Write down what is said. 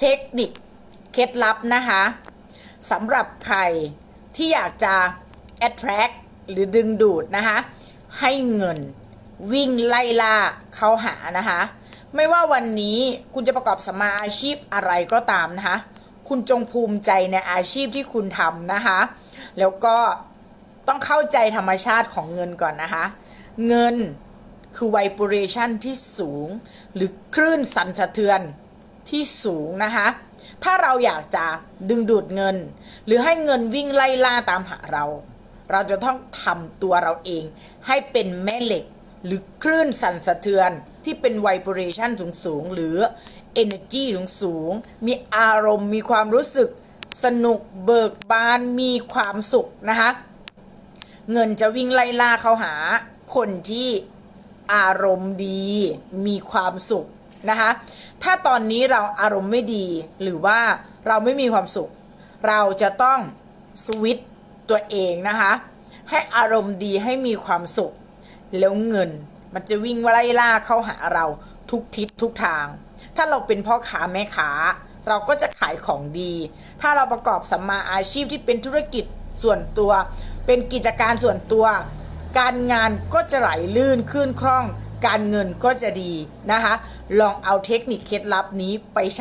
เทคนิคเคล็ดลับนะคะสำหรับใครที่อยากจะ attract หรือดึงดูดนะคะให้เงินวิ่งไล่ล่าเขาหานะคะไม่ว่าวันนี้คุณจะประกอบสมาอาชีพอะไรก็ตามนะคะคุณจงภูมิใจในอาชีพที่คุณทำนะคะแล้วก็ต้องเข้าใจธรรมชาติของเงินก่อนนะคะ เงินคือไวบรชันที่สูง หรือคลื่นสั่นสะเทือน ที่สูงนะคะ ถ้าเราอยากจะดึงดูดเงิน หรือให้เงินวิ่งไล่ล่าตามหาเรา เราจะต้องทำตัวเราเอง ให้เป็นแม่เหล็ก หรือคลื่นสั่นสะเทือนที่เป็นไวบรชันสูงสูงๆหรือ energy สูงสูง มีอารมณ์ มีความรู้สึกสนุกเบิกบาน มีความสุขนะคะ เงินจะวิ่งไล่ล่าเขาหา คนที่อารมณ์ดี มีความสุข นะคะ ถ้าตอนนี้เราอารมณ์ไม่ดีหรือว่าเราไม่มีความสุข เราจะต้องสวิตตัวเองนะคะ ให้อารมณ์ดีให้มีความสุข แล้วเงินมันจะวิ่งไล่ล่าเข้าหาเราทุกทิศทุกทาง ถ้าเราเป็นพ่อค้าแม่ค้า เราก็จะขายของดี ถ้าเราประกอบสัมมาอาชีพที่เป็นธุรกิจส่วนตัว เป็นกิจการส่วนตัว การงานก็จะไหลลื่นขึ้นคล่อง การเงินก็จะดีนะคะ ลองเอาเทคนิคเคล็ดลับนี้ไปใช้